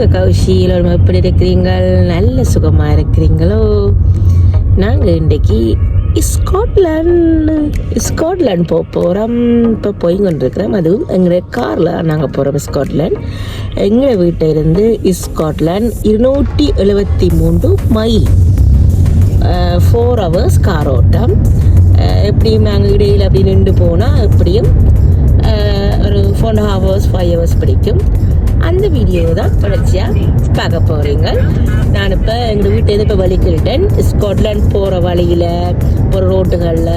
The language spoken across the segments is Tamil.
வாங்க கௌஷி எல்லோரும் எப்படி இருக்கிறீங்கள்? நல்ல சுகமாக இருக்கிறீங்களோ? நாங்கள் இன்றைக்கி ஸ்காட்லாண்டு ஸ்காட்லாண்ட் போக போகிறோம் இப்போ போய் கொண்டிருக்கிறோம். அதுவும் எங்களுடைய காரில் நாங்கள் போகிறோம் ஸ்காட்லாண்ட் எங்களை வீட்டில் இருந்து ஸ்காட்லாந்து இருநூற்றி எழுபத்தி மூன்று மைல். ஃபோர் ஹவர்ஸ் கார் ஓட்டம். எப்படியும் நாங்கள் இடையில் அப்படி நின்று போனால் எப்படியும் ஒரு four and hours five hours பிடிக்கும். அந்த வீடியோ தான் தொடர்ச்சியாக பார்க்க போகிறீங்க நான் இப்போ எங்கள் வீட்டை இப்போ வலிக்கிட்டேன் ஸ்காட்லாண்ட் போகிற வழியில் ஒரு ரோட்டுகளில்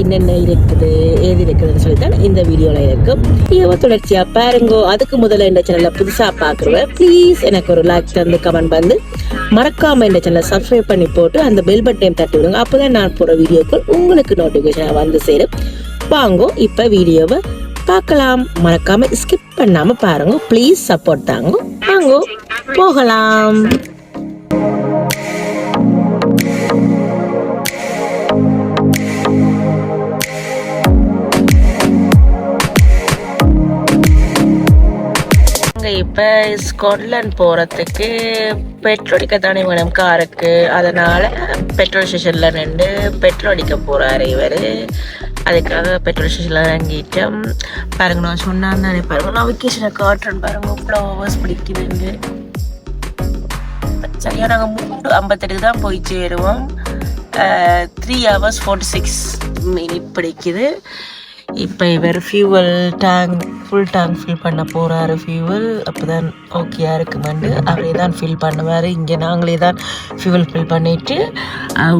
என்னென்ன இருக்குது ஏது இருக்குதுன்னு சொல்லி தான் இந்த வீடியோவில் இருக்கும் வீடியோவை தொடர்ச்சியாக பாருங்கோ. அதுக்கு முதல்ல இந்த சேனலில் புதுசாக பார்க்குறவங்க ப்ளீஸ் எனக்கு ஒரு லைக் தந்து கமெண்ட் வந்து மறக்காமல் இந்த சேனலை சப்ஸ்கிரைப் பண்ணி போட்டு அந்த பெல் பட்டன் தட்டி விடுங்க. அப்போதான் நான் போகிற வீடியோக்கள் உங்களுக்கு நோட்டிஃபிகேஷன் வந்து சேரும். வாங்கோ இப்போ வீடியோவை பார்க்கலாம். மறக்காம ஸ்கிப் பண்ணாம பாருங்க. ப்ளீஸ் சப்போர்ட் தாங்க. வாங்க. போகலாம். இப்போ ஸ்காட்லாண்ட் போகிறதுக்கு பெட்ரோல் அடிக்க தானே வேணும் காருக்கு அதனால் பெட்ரோல் ஸ்டேஷனில் நின்று பெட்ரோல் அடிக்க போகிறாரு இவர். அதுக்காக பெட்ரோல் ஸ்டேஷனில் இறங்கிட்டோம் பாருங்க நான் சொன்னான் தானே பாருங்க. நான் வெக்கேஷனை காட்டுறேன் பாருங்க. இவ்வளோ ஹவர்ஸ் பிடிக்குதுங்க சரியா நாங்கள் மூணு ஐம்பத்தெட்டுக்கு தான் போய் சேருவோம். Three hours forty six minute பிடிக்குது. இப்போ இவர் fuel tank full tank fill பண்ண போகிறாரு ஃபியூவல் அப்போ தான் ஓகேயா இருக்குமெண்டு அவரே தான் ஃபில் பண்ணுவார். இங்கே நாங்களே தான் ஃபியூவல் ஃபில் பண்ணிவிட்டு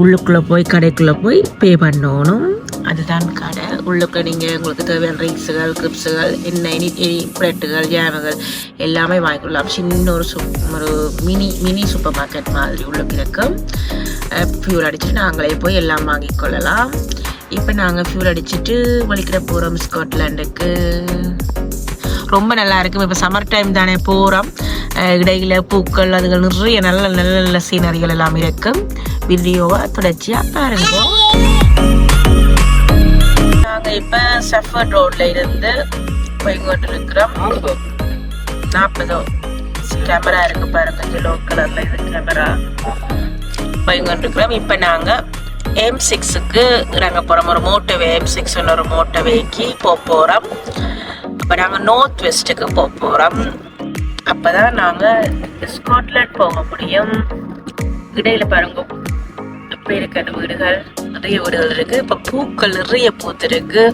உள்ளுக்குள்ளே போய் கடைக்குள்ளே போய் பே பண்ணணும். அதுதான் கடை. உள்ளுக்கு நீங்கள் உங்களுக்கு தேவையான ரிங்ஸுகள் கிரிப்ஸுகள் என்ன இனி ப்ரெட்டுகள் ஜாமுகள் எல்லாமே வாங்கிக்கொள்ளலாம் சின்ன ஒரு சூப் ஒரு மினி மினி சூப்பர் மார்க்கெட் மாதிரி உள்ளுக்கு இருக்கும் ஃபியூல் அடிச்சுட்டு நாங்களே போய் எல்லாம் வாங்கிக்கொள்ளலாம் இப்போ நாங்கள் ஃபியூல் அடிச்சுட்டு வலிக்கிற போகிறோம் ஸ்காட்லாண்டுக்கு ரொம்ப நல்லா இருக்கும். இப்போ சம்மர் டைம் தானே போகிறோம் இடையில பூக்கள் அதுகள் நிறைய நல்ல நல்ல நல்ல சீனரிகள் எல்லாம் இருக்கும் வீடியோவை தொடர்ச்சியாக பாருங்க. நாங்கள் இப்போ சஃபர் ரோட்ல இருந்து போய் கொண்டு இருக்கிறோம் நாற்பதோ கேமரா இருக்கு பாருங்க எல்லோ கலர்ல இது கேமரா போய் கொண்டு இருக்கிறோம் இப்போ நாங்கள் எம் சிக்ஸுக்கு நாங்கள் போகிறோம் ஒரு மோட்டோவே எம் சிக்ஸ் ஒரு மோட்டோவேக்கு போக போகிறோம் அப்போ நாங்கள் நார்த் வெஸ்ட்டுக்கு போக போகிறோம் அப்போ தான் நாங்கள் ஸ்காட்லாண்ட் போக முடியும். இடையில பாருங்க இப்போ இருக்கிற வீடுகள். நிறைய வீடுகள் இருக்கு. இப்போ பூக்கள் நிறைய பூத்திருக்கு.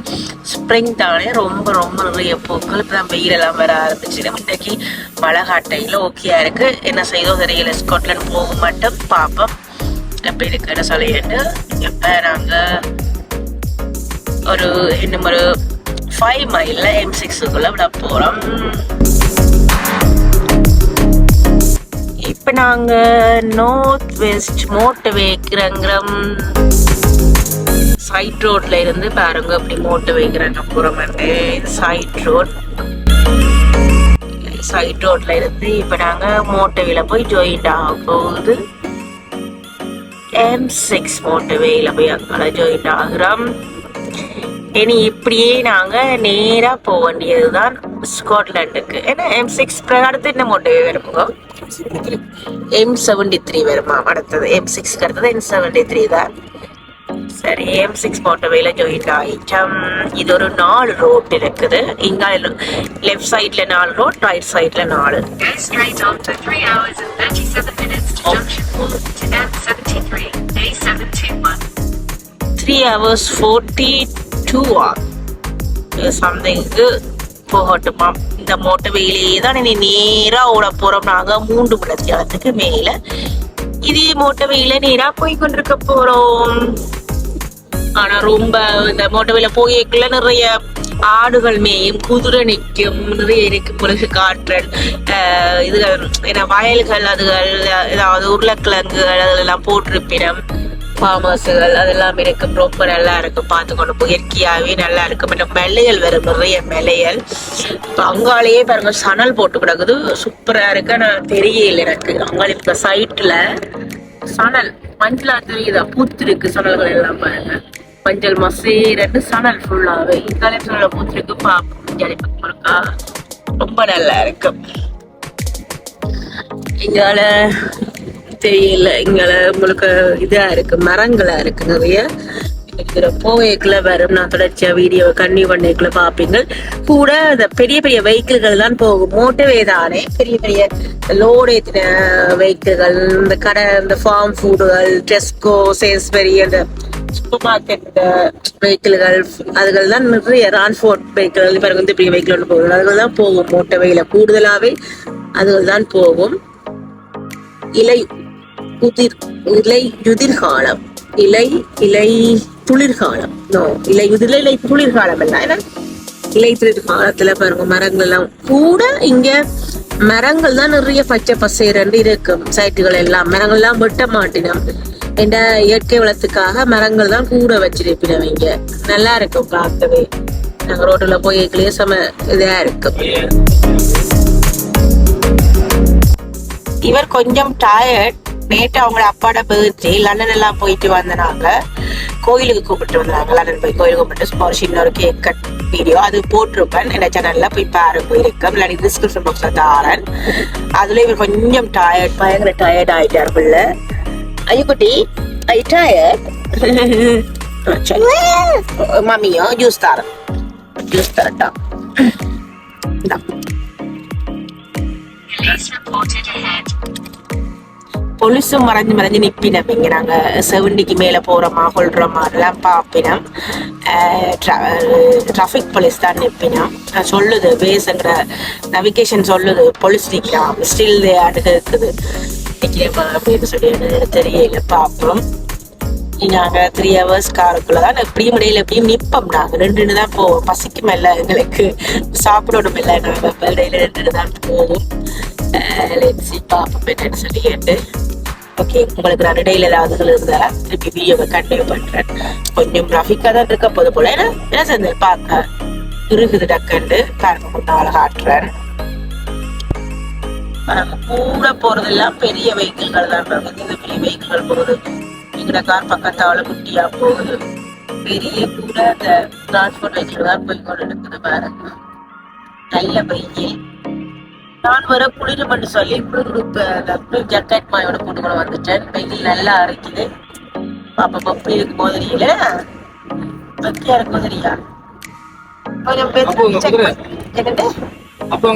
ஸ்ப்ரிங் தானே ரொம்ப ரொம்ப நிறைய பூக்கள். இப்போ தான் வெயிலெல்லாம் வர ஆரம்பிச்சிடும் இன்றைக்கு மழை காட்டையில் ஓகேயா இருக்கு. என்ன செய்தோ தெரியல. ஸ்காட்லாண்ட் போக மாட்டோம். பார்ப்போம் எப்படி இருக்குன்னு சொல்லிட்டு இப்போ நாங்கள் ஒரு இன்னும் ஒரு ஃபைவ் மைலில் எம் சிக்ஸுக்குள்ளே விட போகிறோம் இப்போ நாங்கள் நார்த் வெஸ்ட் மோட்டவே கிரங்கிரம் சைட் ரோட்ல இருந்து பாருங்க அப்படி மோட்டை வைக்கிறாங்க புறம் வந்து சைட் ரோட் சைட் ரோட்ல இருந்து இப்போ நாங்கள் மோட்டவேல போய் ஜாயிண்ட் ஆக போகுது. எம் சிக்ஸ் மோட்டவேல போய் அங்கே ஜாயிண்ட் ஆகுறோம். இனி இப்படியே நாங்கள் நேராக போக வேண்டியதுதான் ஸ்காட்லாண்டுக்கு ஏன்னா எம் சிக்ஸ் அடுத்து என்ன மோட்டவே வருமுங்க. எம் செவன்டி த்ரீ வருமா அடுத்தது எம் சிக்ஸ்க்கு அடுத்தது எம் செவன்டி த்ரீ தான். சரி எம் சிக்ஸ் மோட்டோவேல ஜாயின் ஆயிட்டோம் இது ஒரு நாலு ரோட் இருக்குது. இங்க லெஃப்ட் சைட்ல நாலு ரோட் ரைட் சைட்ல நாலு. Go straight on for 3 hours and 37 minutes to junction 4 to M73, A721. Three hours forty two or சம்திங்க்கு போகட்டுமா? இந்த மோட்டோவேலையே தான் இனி நேராக ஓட போகிறோம் நாங்கள் மூன்று மணி நேரத்துக்கு மேலே. இதே மோட்டோவேல நேராக போய் கொண்டிருக்க போகிறோம் ஆனா ரொம்ப இந்த மோட்டோவேல போய்க்குள்ள நிறைய ஆடுகள் மேயும் குதிரை நிற்கும் நிறைய இருக்கும் பிறகு காற்றல் இதுகள் ஏன்னா வயல்கள் அதுகள் ஏதாவது உருளைக்கிழங்குகள் அதெல்லாம் போட்டிருப்பிடம். ஃபார்மர்ஸுகள் அதெல்லாம் இருக்கும் ரொம்ப நல்லா இருக்கும் பார்த்து கொண்டு இயற்கையாகவே நல்லா இருக்கும் இந்த மெல்லையல் வரும் நிறைய மெல்லையல் இப்போ அங்காலேயே பாருங்க சணல் போட்டு கிடக்குது. சூப்பராக இருக்கு. நான் தெரியல எனக்கு. அங்காலே இப்போ சைட்டில் சணல் மஞ்சளாக தெரியுதா? பூத்திருக்கு சணல்கள் எல்லாம் பாருங்க. மஞ்சள் மசேரன்னு சணல் ஃபுல்லாவே இங்காலே சணல் பூத்திருக்கு. பாப்போம் முழுக்கா ரொம்ப நல்லா இருக்கு. இங்கால தெரியல. இங்கால முழுக்க இதா இருக்கு. மரங்களா இருக்கு நிறைய. இதுல வரும். நான் தொடர்ச்சியாக வீடியோ கண்ணி பண்ணைக்குள்ள பார்ப்பீங்க. கூட அந்த பெரிய பெரிய வெஹிக்கிள்கள் தான் போகும். மோட்டவே தானே. பெரிய பெரிய லோடு ஏற்றின வெஹிக்கிள்கள் இந்த கடை இந்த ஃபார்ம் ஃபுட்டுகள் டெஸ்கோ சேல்ஸ்பெரி அந்த சூப்பர் மார்க்கெட் வெஹிக்கிள்கள் அதுகள் தான் நிறைய ரான்ஃபோர்ட் வெஹிக்கிள் பிறகு வந்து பெரிய வெஹிக்கிள் ஒன்று போகும் அதுகள் தான் போகும் மோட்டவேயில் கூடுதலாவே அதுகள் தான் போகும். இலை உதிர் இலை யுதிர்காலம். இலை இலை குளிர்காலம். நோ இலை இதுல இல்லை குளிர்காலம் இல்ல. ஏன்னா இலை திரு காலத்துல பாருங்க மரங்கள் எல்லாம் கூட இங்க மரங்கள் தான் நிறைய பச்சை பசேரண்டு இருக்கும் சைட்டுகள் எல்லாம். மரங்கள் எல்லாம் வெட்ட மாட்டினோம். என்ற இயற்கை வளத்துக்காக மரங்கள் தான் கூட வச்சிருப்பினோம் இங்க. நல்லா இருக்கும் பார்க்கவே. நாங்க ரோட்டுல போய் கிளேசம இதா இருக்கும். இவர் கொஞ்சம் டயர்ட் நேற்று அவங்களோட அப்பாட பர்த்டே லண்டன் எல்லாம் போயிட்டு வந்தனாங்க. கோயிலுக்கு கூப்பிட்டு வந்தாங்க. லண்டன் போய் கோயிலுக்கு கூப்பிட்டு ஒரு சின்ன ஒரு கேக் கட் வீடியோ அது போட்டிருப்பேன். என்ன சேனல்ல போய் பாருங்க இருக்கும் இல்லாட்டி டிஸ்கிரிப்ஷன் பாக்ஸ்ல தாரன். அதுல இவர் கொஞ்சம் டயர்ட் பயங்கர டயர்ட் ஆயிட்டார் பிள்ளை ஐயுக்குட்டி ஐ டயர்ட் மம்மியோ ஜூஸ் தாரன். ஜூஸ் தரட்டா. Police reported ahead. கொலுசும் மறைஞ்சு மறைஞ்சு நிப்பினம் இங்க நாங்கள் செவண்டிக்கு மேலே போறோமா கொள்றோமா அதெல்லாம் பாப்பினம். டிராஃபிக் போலீஸ் தான் நிப்பினம். சொல்லுது பேசுங்கிற நவிகேஷன் சொல்லுது போலீஸ் நிற்கிறான் ஸ்டில் அடுக்கு இருக்குது. நிக்கிறேமா அப்படின்னு சொல்லி எனக்கு தெரியல பார்ப்போம் நாங்கள் த்ரீ ஹவர்ஸ் காருக்குள்ளே தான் எப்படியும் இடையில எப்படியும் நிற்போம் நாங்கள் ரெண்டுன்னு தான் போவோம். பசிக்கும் இல்லை எங்களுக்கு. சாப்பிடணும் இல்லை நாங்கள் அப்ப இடையில தான் போவோம். லெட்ஸி பாப்போம் என்னன்னு சொல்லி கேட்டு. ஓகே உங்களுக்கு நான் இடையில ஏதாவது இருந்தா திருப்பி வீடியோவை கண்டினியூ பண்றேன். கொஞ்சம் ரஃபிக்கா தான் இருக்க போது போல. ஏன்னா என்ன சேர்ந்து பார்க்க இருக்குது டக்குண்டு பாருங்க முன்னால காட்டுறேன். பாருங்க, கூட போறதெல்லாம் பெரிய வெஹிக்கிள்கள் தான் பாருங்க இந்த பெரிய வெஹிக்கிள்கள் போகுது. எங்கட கார் பக்கத்தால குட்டியா போகுது. பெரிய கூட அந்த டிரான்ஸ்போர்ட் வெஹிக்கிள் தான் போய் கொண்டு இருக்குது பாருங்க. நல்ல வெயில் நான் வர குளிர் பண்ணி சொல்லி குளிர் ஜக்கெட் மாயோட போட்டு கூட வந்துட்டேன் வெயில் நல்லா அரைக்குது. பாப்பா பப்பி இருக்கு போதறியில பக்கியா இருக்கு கொஞ்சம் அப்போ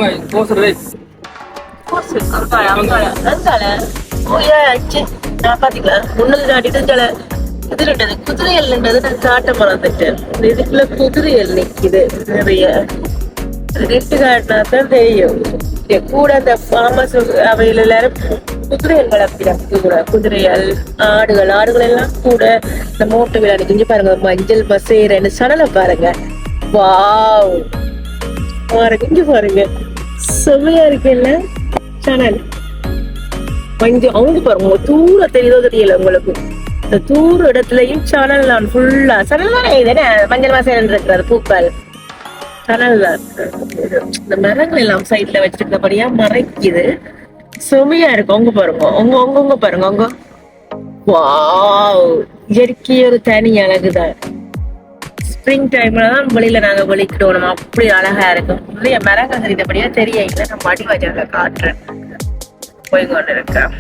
பாத்தீங்களா? முன்னது நாட்டிட்டு தல இதுலன்றது குதிரையல்ன்றது நான் காட்ட மறந்துட்டேன் இதுக்குள்ள குதிரையல் நிக்குது நிறைய. ரெட்டு காட்டினா தான் தெரியும் கூட அந்த ஃபார்மஸ் அவையில் எல்லாரும் குதிரைகள் வளர்க்கிறாங்க கூட குதிரைகள் ஆடுகள் ஆடுகள் எல்லாம் கூட இந்த மோட்டை விழா கிஞ்சி பாருங்க மஞ்சள் மசேரன்னு சடலை பாருங்க வாவ் பாருங்க இங்க பாருங்க செம்மையா இருக்குல்ல சேனல் கொஞ்சம் அவங்க பாருங்க தூர தெரியுதோ தெரியல உங்களுக்கு இந்த தூர இடத்துலயும் சனல் நான் ஃபுல்லா சனல் தானே மஞ்சள் மாசம் இருக்கிறது பூக்கள் சனல் இருக்கு. இந்த மரங்கள் எல்லாம் சைட்ல வச்சிருக்கபடியா மறைக்குது. செமையா இருக்கு அவங்க பாருங்க. உங்க உங்க உங்க பாருங்க. உங்க வாவ். இயற்கை ஒரு தனி அழகுதான் ஸ்ப்ரிங் டைம்ல தான் வெளியில நாங்க வெளிக்கிட்டோம் அப்படி அழகா இருக்கும் நிறைய மரங்கள் தெரிந்தபடியா தெரியல நான் மடி வச்சாங்க காட்டுறேன். போய் கொண்டு இருக்கேன்.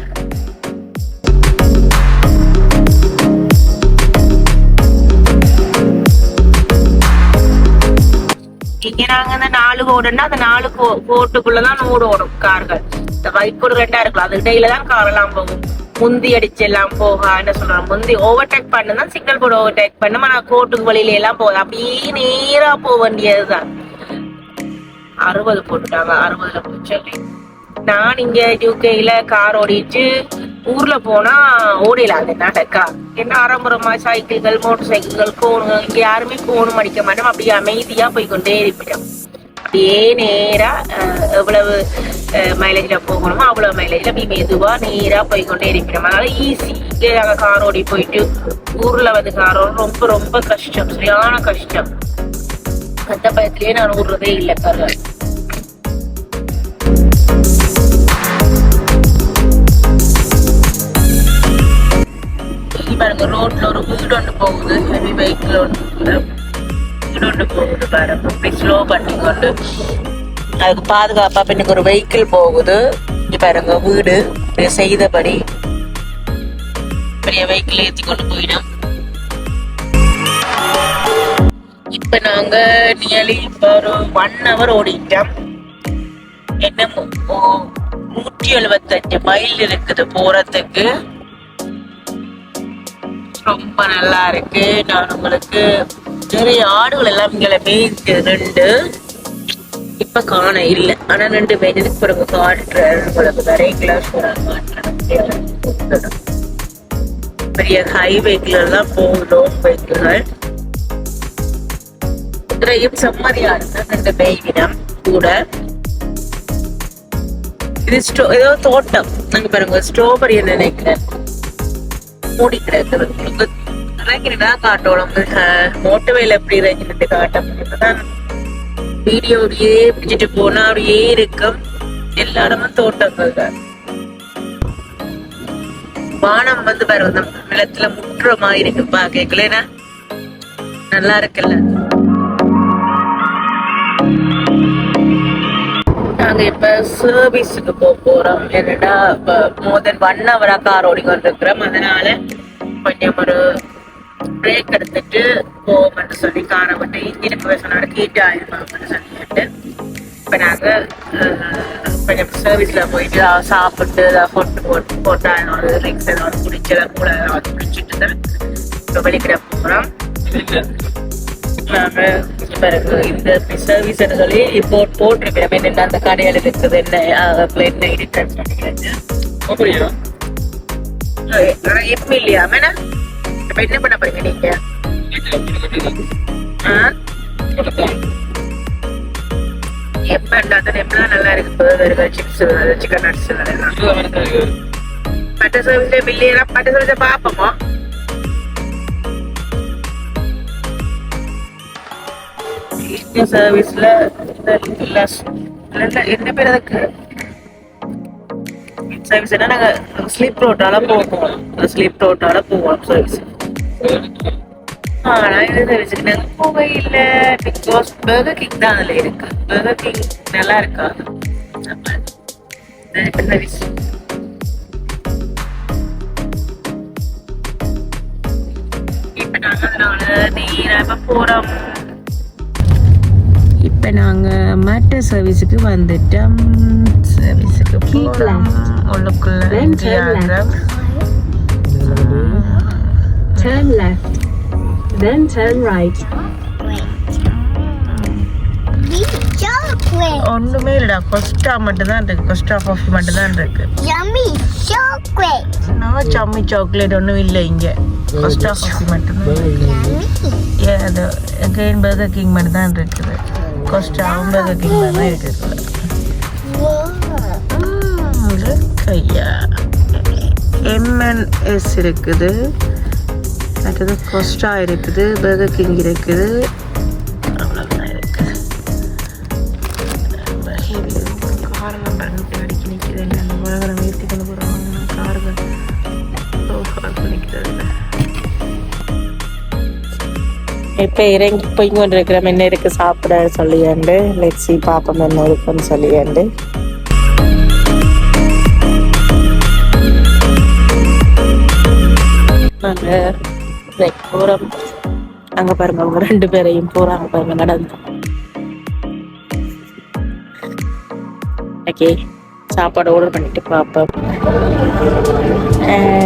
இங்க நாங்க இந்த நாலு கோடுன்னா அந்த நாலு கோ கோட்டுக்குள்ளதான் ஓடும் கார்கள். இந்த வைக்கோடு ரெண்டா இருக்கலாம். அது இடையில தான் கார் எல்லாம் போகும். முந்தி அடிச்சு எல்லாம் போக என்ன சொல்றேன் முந்தி ஓவர்டேக் பண்ணுதான் சிக்னல் போர்டு ஓவர்டேக் பண்ணும் ஆனா கோட்டுக்கு வழியில எல்லாம் போகுது. அப்படியே நேரா போக வேண்டியதுதான். அறுபது போட்டுட்டாங்க. அறுபதுல போய் சொல்லி. நான் இங்க யூகேல கார் ஓடிட்டு ஊர்ல போனா ஓடிடலாம். அது நாட்டக்கா என்ன ஆரம்பரமா சைக்கிள்கள் மோட்டர் சைக்கிள்கள் கோணுகள் இங்க யாருமே கோணும் அடிக்க மாட்டோம். அப்படியே அமைதியா போய் கொண்டே இருப்பிட்டோம். அப்படியே நேரா அஹ், எவ்வளவு மைலேஜ்ல போகணுமோ அவ்வளவு மைலேஜ்ல அப்படி மெதுவா நேரா போய் கொண்டே இருப்பிட்டோம். அதனால ஈஸி இங்கே கார் ஓடி போயிட்டு ஊர்ல வந்து கார் ரொம்ப ரொம்ப கஷ்டம். சரியான கஷ்டம். அந்த பயத்திலேயே நான் ஓடுறதே இல்லை கார் அந்த ரோட்ல ஒரு வீடு ஒன்று போகுது. ஹெவி வெஹிக்கிள் ஒன்று வீடு ஒன்று போகுது பாருங்க அப்படி ஸ்லோ பண்ணி கொண்டு அதுக்கு பாதுகாப்பா பின்னுக்கு ஒரு வெஹிக்கிள் போகுது. இங்க பாருங்க வீடு. செய்தபடி பெரிய வெஹிக்கிள் ஏற்றி கொண்டு போயிடும். இப்போ நாங்க நியர்லி இப்போ ஒரு ஒன் ஹவர் ஓடிட்டோம். என்ன நூற்றி எழுபத்தஞ்சு மைல் இருக்குது போறதுக்கு. ரொம்ப நல்லா இருக்கு. நான் உங்களுக்கு நிறைய ஆடுகள் எல்லாம் இங்கே மேய்க்கு ரெண்டு. இப்ப காண இல்ல. ஆனா ரெண்டு மேய்ச்சதுக்கு பிறகு காட்டுறேன் உங்களுக்கு நிறைய கிளாஸ் காட்டுறேன் பெரிய ஹைவேக்குல எல்லாம் போகணும் பைக்குகள் குதிரையும் செம்மதியா இருக்கு ரெண்டு மேய்வினம் கூட. இது ஸ்டோ ஏதோ தோட்டம். நாங்க பாருங்க ஸ்ட்ராபெரி நினைக்கிறேன்? மூடி கிடக்குது உங்களுக்கு இறங்கினா காட்டோம் மோட்டவேல எப்படி இறங்கிட்டு காட்ட முடியும் வீடியோ அப்படியே பிடிச்சிட்டு போனா அப்படியே இருக்கும் எல்லா இடமும் தோட்டங்கள் தான். வானம் வந்து பாருங்க நிலத்துல முட்டுற மாதிரி இருக்கு. பாக்கல நல்லா இருக்குல்ல? நாங்க இப்ப சர்வீஸுக்கு போக போறோம். என்னடா மோர் தென் ஒன் ஹவரா கார் ஓடிக்கொண்டு இருக்கிறோம் அதனால கொஞ்சம் ஒரு பிரேக் எடுத்துட்டு போவோம்னு சொல்லி காரை விட்டு இன்ஜினுக்கு பேசினோட ஹீட் ஆயிருமாம்னு சொல்லிட்டு. இப்ப நாங்க அஹ், கொஞ்சம் சர்வீஸ்ல போயிட்டு சாப்பிட்டு ஃபுட் போட்டு போட்டா ஒரு ட்ரிங்க்ஸ் ஏதாவது குடிச்சு கூட ஏதாவது குடிச்சிட்டு தான் இப்போ வெளிக்கிட போறோம். நாங்க பிறகு இந்த சர்வீஸ் சொல்லி இப்போ போட்டிருக்கிறோம் என்னென்ன அந்த கடையில் இருக்குது என்ன? என்ன இருக்குன்னு எப்ப இல்லையா? மேனா இப்ப என்ன பண்ண போறீங்க நீங்க? எப்ப அந்த எப்பெல்லாம் நல்லா இருக்கு. பர்கர் சிப்ஸ் சிக்கன் நட்ஸ் எல்லாம். மற்ற சர்வீஸ்ல மில்லியனா மற்ற சர்வீஸ பாப்போமா? இந்த சர்வீஸ்ல என்ன பேர் அதுக்கு சர்வீஸ் என்ன? நாங்க ஸ்லீப் ரோட்டால போவோம். ஸ்லீப் ரோட்டால போவோம் சர்வீஸ் ஆனா இந்த சர்வீஸுக்கு நாங்க போகவே இல்லை பிகாஸ் பர்கர் கிங் தான் அதுல இருக்கு. பர்கர் கிங் நல்லா இருக்காது சர்வீஸ் இப்ப நாங்க அதனால நேரா இப்ப போறோம். இப்ப நாங்க மேட்டர் சர்வீஸுக்கு வந்துட்டோம். சர்வீஸுக்கு போறோம் உள்ளுக்குள்ள entry turn left. Then turn right. chocolate. ஒண்ணுமே இல்லடா. கொஸ்டா மட்டும் தான் இருக்கு. கொஸ்டா காஃபி மட்டும் தான் இருக்கு. Yummy chocolate. நான் சம்மி சாக்லேட் ஒண்ணும் இல்லை இங்க. கொஸ்டா காஃபி மட்டும் தான் அது அகைன் பர்கர் கிங் மட்டும் தான் இருக்குது. Whoa. Mm. இருக்கையா எம்என்எஸ் இருக்குது அடுத்தது கொஸ்டா இருக்குது பர்கர் கிங் இருக்குது இப்போ இறங்கி போய் கொண்டு என்ன இருக்கு சாப்பிட சொல்லியாண்டு லெட்ஸி பாப்பம் என்ன இருக்குன்னு சொல்லியாண்டு நாங்கள் லைக் அங்கே பாருங்க அவங்க ரெண்டு பேரையும் போகிறாங்க பாருங்க நடந்து. ஓகே சாப்பாடு ஆர்டர் பண்ணிட்டு பார்ப்போம்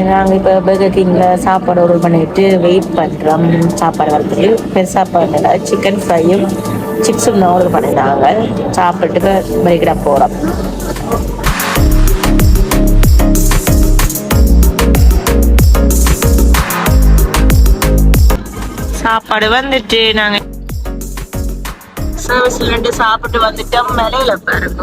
நாங்கள் இப்போ பர்கர் கிங்கில் சாப்பாடு ஆர்டர் பண்ணிட்டு வெயிட் பண்ணுறோம் சாப்பாடு வரத்துக்கு பெருசாக பண்ணல சிக்கன் ஃப்ரையும் சிப்ஸும் ஆர்டர் பண்ணியிருந்தாங்க சாப்பிட்டு பரிகிட போகிறோம் சாப்பாடு வந்துட்டு நாங்க சர்வீஸ்ல இருந்து சாப்பிட்டு வந்துட்டோம். மேலையில பாருங்க.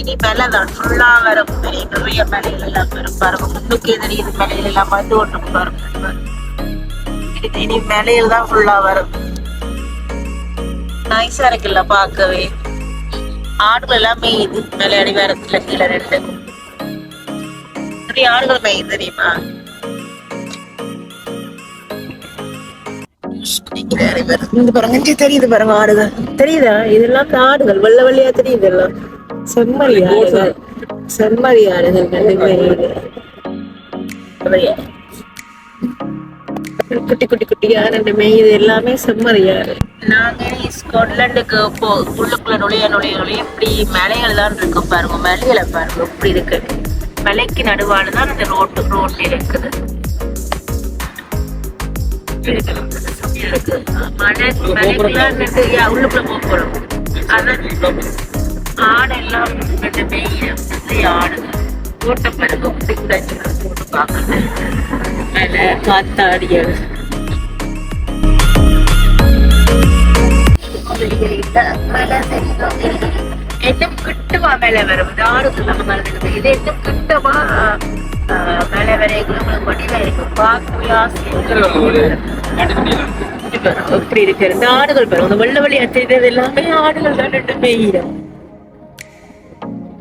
இனி மேல தான் ஃபுல்லா வரும் பெரிய நிறைய மேலையில எல்லாம் வரும் பாருங்க. முன்னுக்கே தெரியுது மேலையில எல்லாம் வந்து ஒன்று பாருங்க. இது இனி மேலையில தான் ஃபுல்லா வரும். நைஸா இருக்குல்ல பார்க்கவே. ஆடுகள் எல்லாம் மேயுது. மேலே அடி கீழே ரெண்டு. நிறைய ஆடுகள் மேயுது தெரியுமா? இந்த பாருங்க. தெரியுது பாருங்க ஆடுகள். தெரியுதா? இதெல்லாம் காடுகள். வெள்ள வெள்ளையா தெரியுது எல்லாம். செம்மறி ஆடுகள் குட்டி குட்டி குட்டியா ரெண்டு மேயுது எல்லாமே செம்மறி நாங்க ஸ்காட்லாண்டுக்கு போ உள்ளுக்குள்ள நுழைய நுழைய நுழைய இப்படி மலைகள் தான் இருக்கு பாருங்க மலைகளை பாருங்க இப்படி இருக்கு. மலைக்கு நடுவால தான் இந்த ரோட்டு ரோட் இருக்குது. இருக்கு. மலை மலைக்குள்ள உள்ளுக்குள்ள போக போறோம். அதான். ஆடெல்லாம் ரெண்டு மேய ஆடு ஓட்ட பிறகு இப்படி கூட போட்டு பார்க்கணும் மேல காத்தாடியல் இன்னும் கிட்டமா மேல வரும் இந்த ஆறுக்கு நம்ம மறந்துடுது இது கிட்டமா? ஆஹ், மேல வரைக்கும் நம்மளுக்கு வடிவா இருக்கும் பார்க்கவே. இப்படி இருக்கு. இந்த ஆடுகள் பாருங்க இந்த வெள்ள வழியா தெரியுது எல்லாமே ஆடுகள் தான் ரெண்டு மேயிடும்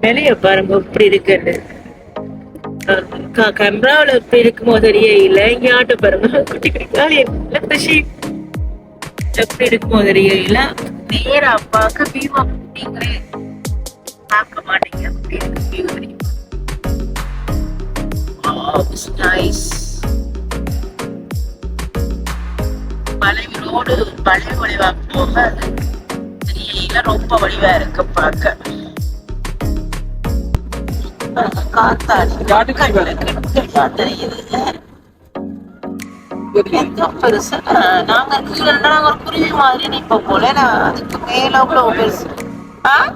வெளிய பாருங்க இப்படி இருக்குன்னு கம்ராவில இப்படி இருக்குமோ இல்ல. இங்க ஆட்டு பாருங்க. குட்டி குட்டி காலி கிருஷி எப்படி இருக்குமோ தெரியல நேரா பார்க்க வியூ நீங்களே பார்க்க மாட்டீங்க. அப்படி இருக்கு வியூ தெரியும் நைஸ் ரோடு பழைய வழிவா போக அது தெரியல ரொம்ப வழிவா இருக்கு பார்க்க. காத்தாடி. பெருசு. நாங்க கீழே நாங்க ஒரு குருவி மாதிரி நிப்போம் போல. அதுக்கு மேல அவ்வளவு பெருசு. ஆ?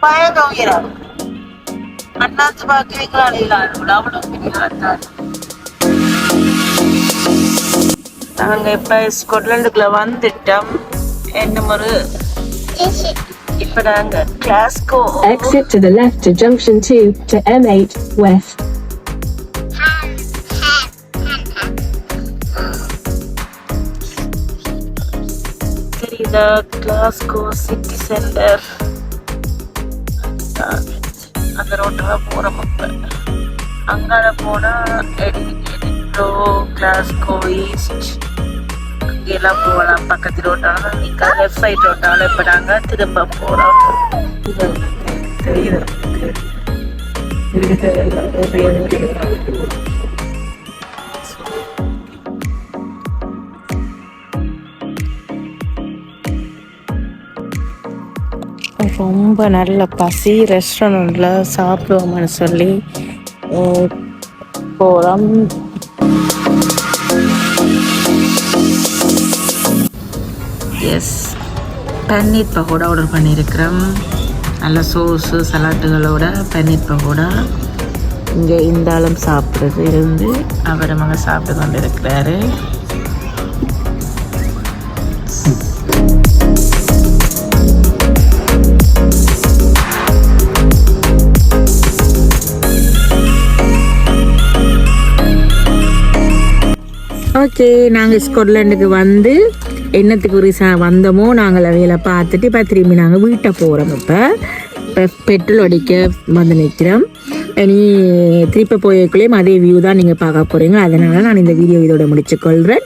பயங்க உயரம் அண்ணாத்து அவ்வளவு பெரிய காத்தாடி நாங்க இப்ப ஸ்காட்லாண்டுக்குள்ள வந்துட்டோம். என்ன ஒரு இப்ப நாங்க Glasgow Exit to the left to junction 2 to M8 West. தெரியுதா கிளாஸ்கோ சிட்டி சென்டர் அந்த ரோட்டில் போகிறோம் இப்போ அங்கால போனால் எடிட்ரோ கிளாஸ்கோ ஈஸ்ட் அங்கெல்லாம் போகலாம். பக்கத்து ஓட்டாலும் நிற்க லெஃப்ட் சைட் ஓட்டாலும் இப்போ நாங்கள் திரும்ப போகிறோம் தெரியுது? ரொம்ப நல்ல பசி ரெஸ்டாரண்ட்ல சாப்பிடுவோம்னு சொல்லி போகிறோம் எஸ் பன்னீர் பகோடா ஆர்டர் பண்ணியிருக்கிறோம் நல்ல சோஸு சலாட்டுகளோட பன்னீர் பகோடா இங்கே இந்த ஆளும் சாப்பிட்றது இருந்து அவர் சாப்பிட்டு கொண்டு இருக்கிறாரு ஓகே நாங்கள் ஸ்காட்லாண்டுக்கு வந்து என்னத்துக்கு ஒரு வந்தோமோ நாங்கள் வேலை பார்த்துட்டு இப்போ திரும்பி நாங்கள் வீட்டை போகிறோம் இப்போ. இப்போ பெட்ரோல் அடிக்க வந்து நிற்கிறோம். இனி திருப்பி போயக்குள்ளேயும் அதே வியூ தான் நீங்கள் பார்க்க போகிறீங்க அதனால் நான் இந்த வீடியோ இதோட முடிச்சுக்கொள்கிறேன்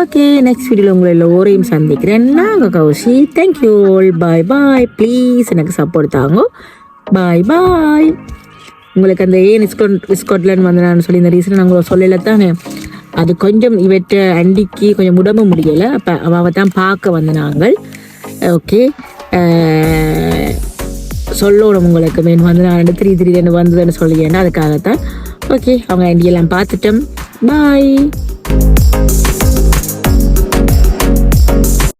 ஓகே நெக்ஸ்ட் வீடியோவில் உங்களை எல்லோரையும் சந்திக்கிறேன். நாங்கள் Kaushi thank you all bye bye please எனக்கு சப்போர்ட் தாங்க. பாய் பாய் உங்களுக்கு அந்த ஏன் ஸ்காட் ஸ்காட்லாண்ட் வந்து சொல்லி இந்த ரீசன் நாங்கள் சொல்லலை தானே அது கொஞ்சம் இவற்றை அண்டிக்கு கொஞ்சம் உடம்பு முடியலை. அப்போ அவள் தான் பார்க்க வந்த நாங்கள். ஓகே சொல்லணும் உங்களுக்கு. மேன் வந்து நான் ரெண்டு த்ரீ த்ரீ ரெண்டு வந்ததுன்னு சொல்லியேன்னா அதுக்காகத்தான். ஓகே அவங்க அண்டியெல்லாம் பார்த்துட்டோம். பாய்